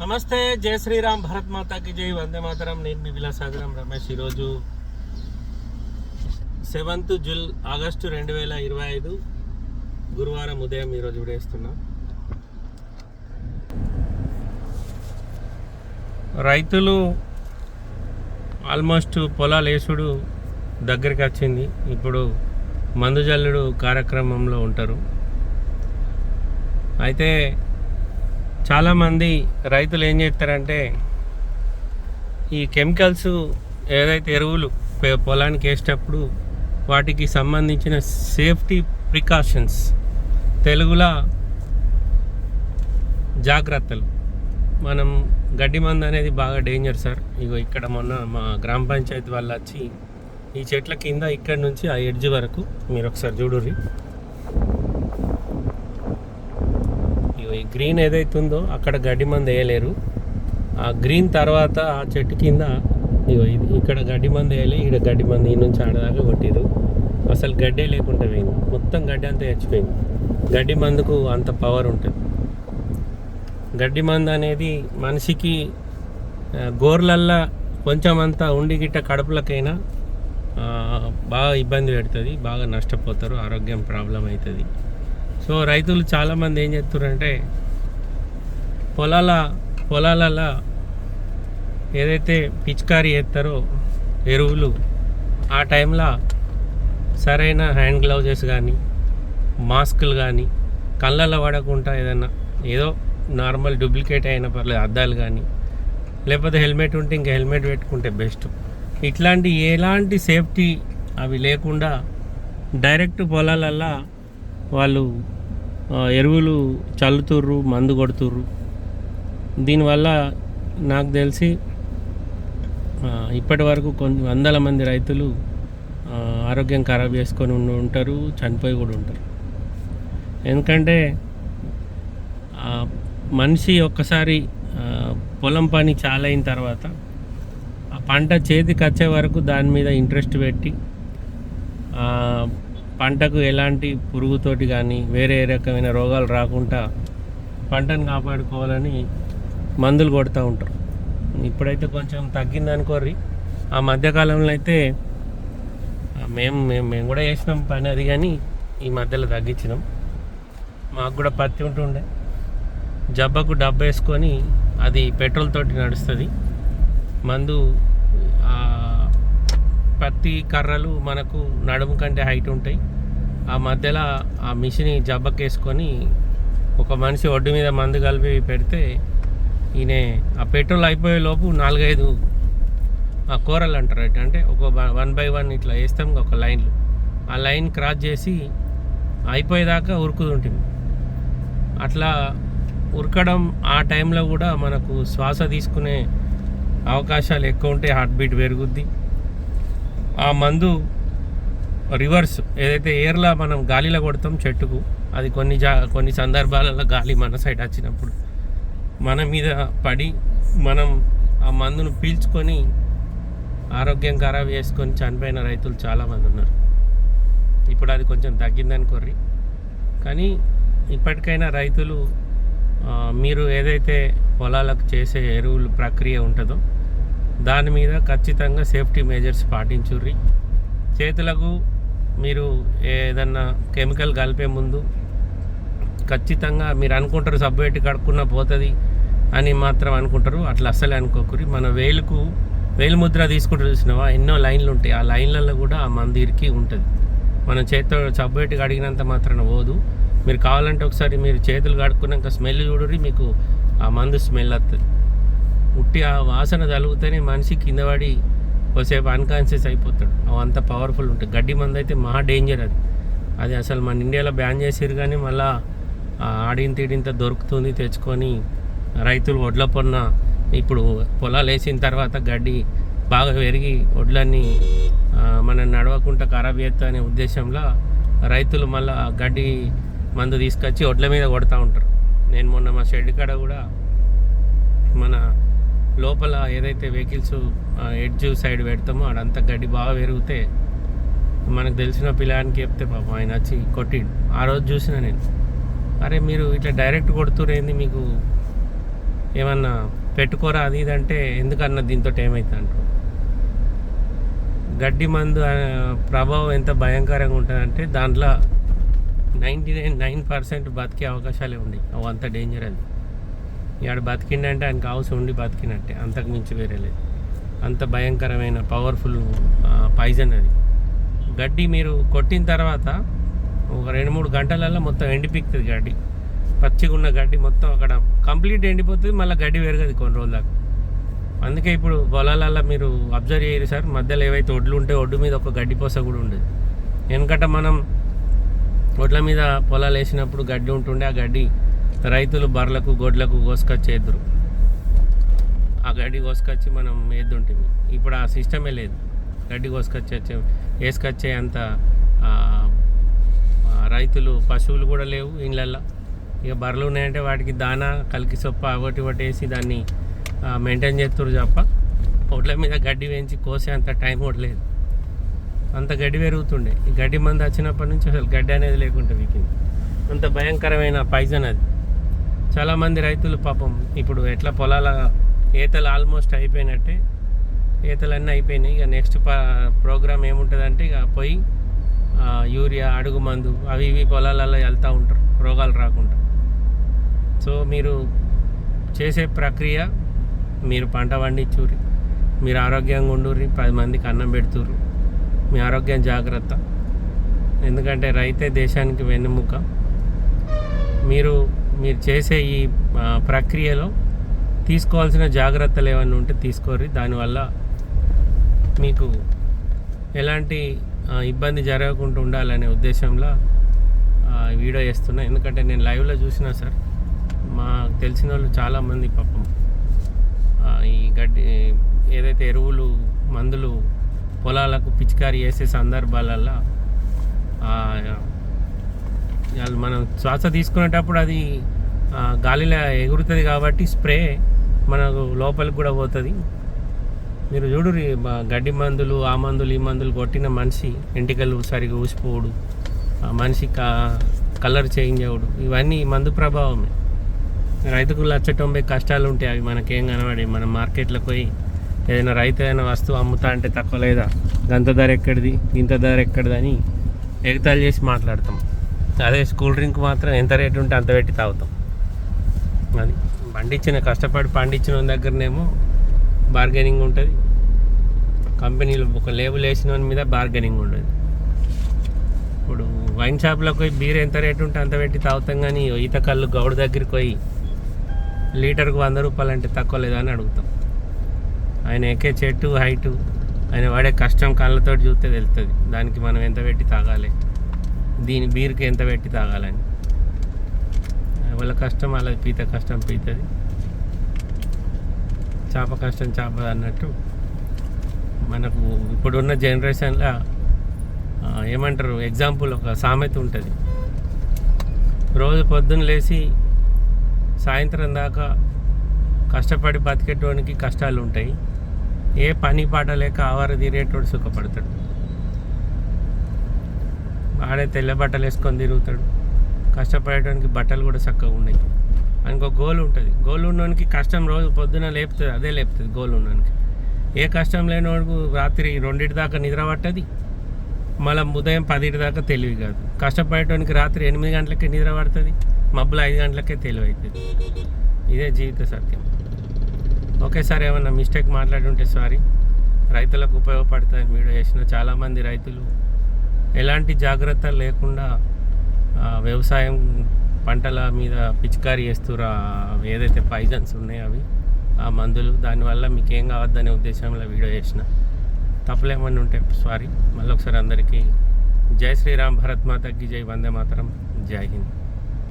నమస్తే జై శ్రీరామ్ భరత్ మాతాకి జై వందే మాతరం. నేను మీ విలాసాగరం రమేష్ ఈరోజు సెవెంత్ జుల్ ఆగస్టు రెండు వేల ఇరవై ఐదు గురువారం ఉదయం ఈరోజు విడేస్తున్నాం. రైతులు ఆల్మోస్ట్ పొలాలు వేసుడు దగ్గరికి వచ్చింది. ఇప్పుడు మందుజల్లుడు కార్యక్రమంలో ఉంటారు. అయితే చాలామంది రైతులు ఏం చేస్తారంటే ఈ కెమికల్స్ ఏదైతే ఎరువులు పొలానికి వేసేటప్పుడు వాటికి సంబంధించిన సేఫ్టీ ప్రికాషన్స్ తెలుగులో జాగ్రత్తలు. మనం గడ్డి మందు అనేది బాగా డేంజర్ సార్. ఇగో ఇక్కడ మొన్న మా గ్రామ పంచాయతీ వాళ్ళు వచ్చి ఈ చెట్ల కింద ఇక్కడ నుంచి ఆ ఎడ్జ్ వరకు మీరు ఒకసారి చూడుర్రి. ఈ గ్రీన్ ఏదైతే ఉందో అక్కడ గడ్డి మందు వేయలేరు. ఆ గ్రీన్ తర్వాత ఆ చెట్టు కింద ఇది ఇక్కడ గడ్డి మందు వేయలే ఇక్కడ గడ్డి మందు ఈ నుంచి ఆడదాకా కొట్టిరు. అసలు గడ్డే లేకుండా పోయింది. మొత్తం గడ్డి అంతా చచ్చిపోయింది. గడ్డి మందుకు అంత పవర్ ఉంటుంది. గడ్డి మందు అనేది మనిషికి గోర్లల్లా కొంచెం అంతా ఉండి గిట్ట కడుపులకైనా బాగా ఇబ్బంది పెడుతుంది బాగా నష్టపోతారు ఆరోగ్యం ప్రాబ్లం అవుతుంది సో రైతులు చాలామంది ఏం చేస్తున్నారంటే పొలాల పొలాలలో ఏదైతే పిచికారీ చేస్తారో ఎరువులు ఆ టైంలో సరైన హ్యాండ్ గ్లౌజెస్ కానీ మాస్కులు కానీ కళ్ళల్లో పడకుండా ఏదైనా ఏదో నార్మల్ డూప్లికేట్ అయిన పర్లేదు అద్దాలు కానీ లేకపోతే హెల్మెట్ ఉంటే ఇంకా హెల్మెట్ పెట్టుకుంటే బెస్ట్. ఇట్లాంటి ఎలాంటి సేఫ్టీ అవి లేకుండా డైరెక్ట్ పొలాలల్లో వాళ్ళు ఎరువులు చల్లుతుర్రు మందు కొడుతుర్రు. దీనివల్ల నాకు తెలిసి ఇప్పటి వరకు కొన్ని వందల మంది రైతులు ఆరోగ్యం ఖరాబ్ చేసుకొని ఉండి ఉంటారు చనిపోయి కూడా ఉంటారు. ఎందుకంటే మనిషి ఒక్కసారి పొలం పని చాలా అయిన తర్వాత ఆ పంట చేతికి వచ్చే వరకు దాని మీద ఇంట్రెస్ట్ పెట్టి పంటకు ఎలాంటి పురుగుతోటి కానీ వేరే రకమైన రోగాలు రాకుండా పంటను కాపాడుకోవాలని మందులు కొడుతూ ఉంటారు. ఇప్పుడైతే కొంచెం తగ్గింది అనుకోర్రి. ఆ మధ్యకాలంలో అయితే మేము మేము మేము కూడా చేసినాం పని అది కానీ ఈ మధ్యలో తగ్గించినాం. మాకు కూడా పత్తి ఉంటుండే. జబ్బకు డబ్బు వేసుకొని అది పెట్రోల్ తోటి నడుస్తుంది. మందు పత్తి కర్రలు మనకు నడుము కంటే హైట్ ఉంటాయి. ఆ మధ్యలో ఆ మిషన్ జబ్బకేసుకొని ఒక మనిషి ఒడ్డు మీద మందు కలిపి పెడితే ఈయన ఆ పెట్రోల్ అయిపోయే లోపు నాలుగైదు ఆ కూరలు అంటారు అంటే ఒక వన్ బై వన్ ఇట్లా వేస్తాం ఒక లైన్లు. ఆ లైన్ క్రాస్ చేసి అయిపోయేదాకా ఉరుకుతుంటుంది అట్లా ఉరకడం ఆ టైంలో కూడా మనకు శ్వాస తీసుకునే అవకాశాలు ఎక్కువ ఉంటాయి హార్ట్ బీట్ పెరుగుద్ది. ఆ మందు రివర్స్ ఏదైతే ఎయిర్లా మనం గాలిలో కొడతాం చెట్టుకు అది కొన్ని జా కొన్ని సందర్భాలలో గాలి మన సైడ్ వచ్చినప్పుడు మన మీద పడి మనం ఆ మందును పీల్చుకొని ఆరోగ్యం ఖరాబ్ చేసుకొని చనిపోయిన రైతులు చాలామంది ఉన్నారు. ఇప్పుడు అది కొంచెం తగ్గిందనుకోర్రి కానీ ఇప్పటికైనా రైతులు మీరు ఏదైతే పొలాలకు చేసే ఎరువులు ప్రక్రియ ఉంటుందో దాని మీద ఖచ్చితంగా సేఫ్టీ మెజర్స్ పాటించుర్రి. చేతులకు మీరు ఏదన్నా కెమికల్ కలిపే ముందు ఖచ్చితంగా మీరు అనుకుంటారు సబ్బు పెట్టి కడుక్కున్నా పోతుంది అని మాత్రం అనుకుంటారు. అట్లా అస్సలే అనుకోకరి మన వేలుకు వేలు ముద్ర తీసుకుంటూ చూసినావా? ఎన్నో లైన్లు ఉంటాయి. ఆ లైన్లలో కూడా ఆ మందిరికి ఉంటుంది. మనం చేతితో సబ్బు పెట్టి కడిగినంత మాత్రాన పోదు. మీరు కావాలంటే ఒకసారి మీరు చేతులు కడుక్కున్నాక స్మెల్ చూడరి మీకు ఆ మందు స్మెల్ వస్తుంది ఉట్టి ఆ వాసన తలుగుతూనే మనిషి కింద పడి కొద్దిసేపు అన్కాన్షియస్ అయిపోతాడు. అవి అంత పవర్ఫుల్ ఉంటుంది. గడ్డి మందు అయితే మహా డేంజర్ అది. అది అసలు మన ఇండియాలో బ్యాన్ చేసారు కానీ మళ్ళా ఆ ఆడింత దొరుకుతుంది తెచ్చుకొని రైతులు వడ్ల పొన్న ఇప్పుడు పొలాలు వేసిన తర్వాత గడ్డి బాగా పెరిగి వడ్లన్నీ మనం నడవకుండా ఖరాబ్ చేస్తా అనే ఉద్దేశంలో రైతులు మళ్ళీ గడ్డి మందు తీసుకొచ్చి వడ్ల మీద కొడతా ఉంటారు. నేను మొన్న మా షెడ్ కాడ కూడా మన లోపల ఏదైతే వెహికల్స్ ఎడ్జ్ సైడ్ పెడతామో ఆడంతా గడ్డి బాగా పెరిగితే మనకు తెలిసిన పిల్లానికి చెప్తే పాపం ఆయన వచ్చి కొట్టిండు. ఆ రోజు చూసిన నేను. అరే మీరు ఇట్లా డైరెక్ట్ కొడుతురేంది మీకు ఏమన్నా పెట్టుకోరా అది ఇది అంటే ఎందుకన్నా దీంతో ఏమైతే అంటారు గడ్డి మందు ప్రభావం ఎంత భయంకరంగా ఉంటుందంటే దాంట్లో నైంటీ నైన్ నైన్ పర్సెంట్ బతికే అవకాశాలే ఉన్నాయి. అవి అంత డేంజర్ అది ఇవాడు బతికిండంటే ఆయనకు అవసరం ఉండి బతికినట్టే. అంతకు మించి వేరే లేదు. అంత భయంకరమైన పవర్ఫుల్ పాయిజన్ అది. గడ్డి మీరు కొట్టిన తర్వాత ఒక రెండు మూడు గంటలల్లో మొత్తం ఎండిపిస్తుంది గడ్డి. పచ్చిగా ఉన్న గడ్డి మొత్తం అక్కడ కంప్లీట్ ఎండిపోతుంది మళ్ళీ గడ్డి పెరగదు కొన్ని రోజుల దాకా. అందుకే ఇప్పుడు పొలాలల్లో మీరు అబ్జర్వ్ చేయరు సార్. మధ్యలో ఏవైతే ఒడ్లు ఉంటే ఒడ్డు మీద ఒక గడ్డి పోస కూడా ఉండదు. ఎందుకంటే మనం ఒడ్ల మీద పొలాలు వేసినప్పుడు గడ్డి ఉంటుండే ఆ గడ్డి రైతులు బర్రెలకు గొడ్లకు కోసుకొచ్చేద్దరు ఆ గడ్డి కోసుకొచ్చి మనం వేద్దుంటుంది ఇప్పుడు ఆ సిస్టమే లేదు. గడ్డి కోసుకొచ్చే వేసుకొచ్చే అంత రైతులు పశువులు కూడా లేవు ఇళ్ళల్లో. ఇక బర్రెలు ఉన్నాయంటే వాటికి దానా కలికి సొప్ప ఒకటి ఒకటి వేసి దాన్ని మెయింటైన్ చేస్తారు తప్ప ఒడ్ల మీద గడ్డి వేయించి కోసే అంత టైం కూడా లేదు. అంత గడ్డి పెరుగుతుండే. ఈ గడ్డి మంది వచ్చినప్పటి నుంచి అసలు గడ్డి అనేది లేకుండా వీకింది. అంత భయంకరమైన పైజన్ అది. చాలామంది రైతులు పాపం ఇప్పుడు ఎట్లా పొలాల ఈతలు ఆల్మోస్ట్ అయిపోయినట్టే ఈతలన్నీ అయిపోయినాయి. ఇక నెక్స్ట్ ప్రోగ్రామ్ ఏముంటుందంటే ఇక పోయి యూరియా అడుగు మందు అవి ఇవి పొలాలలో వెళ్తూ ఉంటారు. రోగాలు రాకుండా. సో మీరు చేసే ప్రక్రియ మీరు పంట పండించుర్రి మీరు ఆరోగ్యంగా ఉండుర్రి పది మందికి అన్నం పెడుతుర్రు. మీ ఆరోగ్యం జాగ్రత్త. ఎందుకంటే రైతే దేశానికి వెన్నెముక. మీరు మీరు చేసే ఈ ప్రక్రియలో తీసుకోవాల్సిన జాగ్రత్తలు ఏమైనా ఉంటే తీసుకోర్రి. దానివల్ల మీకు ఎలాంటి ఇబ్బంది జరగకుండా ఉండాలనే ఉద్దేశంలో వీడియో చేస్తున్నా. ఎందుకంటే నేను లైవ్లో చూసిన సార్ మాకు తెలిసిన వాళ్ళు చాలామంది పాపం ఈ గడ్డి ఏదైతే ఎరువులు మందులు పొలాలకు పిచికారీ చేసే సందర్భాలల్లో వాళ్ళు మనం శ్వాస తీసుకునేటప్పుడు అది గాలిలో ఎగురుతుంది కాబట్టి స్ప్రే మనకు లోపలికి కూడా పోతుంది. మీరు చూడు గడ్డి మందులు ఆ మందులు ఈ మందులు కొట్టిన మనిషి ఎంటికలు సరిగా ఊసిపోవుడు. ఆ మనిషి కలర్ చేంజ్ అవ్వడు. ఇవన్నీ మందు ప్రభావమే. రైతుకు లక్ష తొంభై కష్టాలు ఉంటాయి. అవి మనకేం కనబడి మనం మార్కెట్లోకి పోయి ఏదైనా రైతు ఏదైనా వస్తువు అమ్ముతా అంటే తక్కువ లేదా? గంత ధర ఎక్కడిది? ఇంత ధర ఎక్కడిది అని చేసి మాట్లాడతాం. అదే కూల్ డ్రింక్ మాత్రం ఎంత రేటు ఉంటే అంత పెట్టి తాగుతాం. అది పండించిన కష్టపడి పండించిన దగ్గరనేమో బార్గెనింగ్ ఉంటుంది. కంపెనీలు ఒక లేబుల్ వేసిన మీద బార్గెనింగ్ ఉండదు. ఇప్పుడు వైన్ షాప్లోకి పోయి బీర్ ఎంత రేటు ఉంటే అంత పెట్టి తాగుతాం కానీ ఈత కళ్ళు గౌడు దగ్గరికి పోయి లీటర్కు వంద రూపాయలు అంటే తక్కువ లేదా అని అడుగుతాం. ఆయన ఎక్కే చెట్టు హైటు ఆయన వాడే కష్టం కళ్ళతో చూస్తే తెలుస్తుంది. దానికి మనం ఎంత పెట్టి తాగాలి? దీని బీర్కి ఎంత పెట్టి తాగాలని? వాళ్ళ కష్టం వాళ్ళ పీత కష్టం పీతది. చేప కష్టం చేప అన్నట్టు మనకు ఇప్పుడున్న జనరేషన్లో ఏమంటారు ఎగ్జాంపుల్ ఒక సామెత ఉంటుంది. రోజు పొద్దున్న లేచి సాయంత్రం దాకా కష్టపడి బతికేటోనికి కష్టాలు ఉంటాయి ఏ పని పాట లేక ఆవార తీరేటోడు సుఖపడతాడు. ఆడే తెల్ల బట్టలు వేసుకొని తిరుగుతాడు. కష్టపడేటానికి బట్టలు కూడా చక్కగా ఉన్నాయి. ఆయనకు గోల్ ఉంటుంది. గోల్ ఉన్నోనికి కష్టం రోజు పొద్దున లేపుతుంది అదే లేపుతుంది గోల్ ఉన్నోనికి. ఏ కష్టం లేనివాడు రాత్రి రెండింటి దాకా నిద్ర పట్టది? మళ్ళీ ఉదయం పదింటి దాకా తెలివి కాదు. కష్టపడేటానికి రాత్రి ఎనిమిది గంటలకే నిద్ర పడుతుంది మబ్బులు ఐదు గంటలకే తెలివి అవుతుంది ఇదే జీవిత సత్యం. ఒకేసారి ఏమన్నా మిస్టేక్ మాట్లాడి ఉంటే సారీ రైతులకు ఉపయోగపడుతుంది మీరు చేసిన చాలామంది రైతులు ఎలాంటి జాగ్రత్త లేకుండా వ్యవసాయం పంటల మీద పిచికారీ చేస్తురా ఏదైతే పాయిజన్స్ ఉన్నాయో అవి ఆ మందులు దానివల్ల మీకు ఏం కావద్దనే ఉద్దేశంలో వీడియో చేసిన. తప్పులేమన్నా ఉంటే సారీ. మళ్ళీ ఒకసారి అందరికీ జై శ్రీరామ్ భరత్ మాతకి జై వందే మాతరం జై హింద్.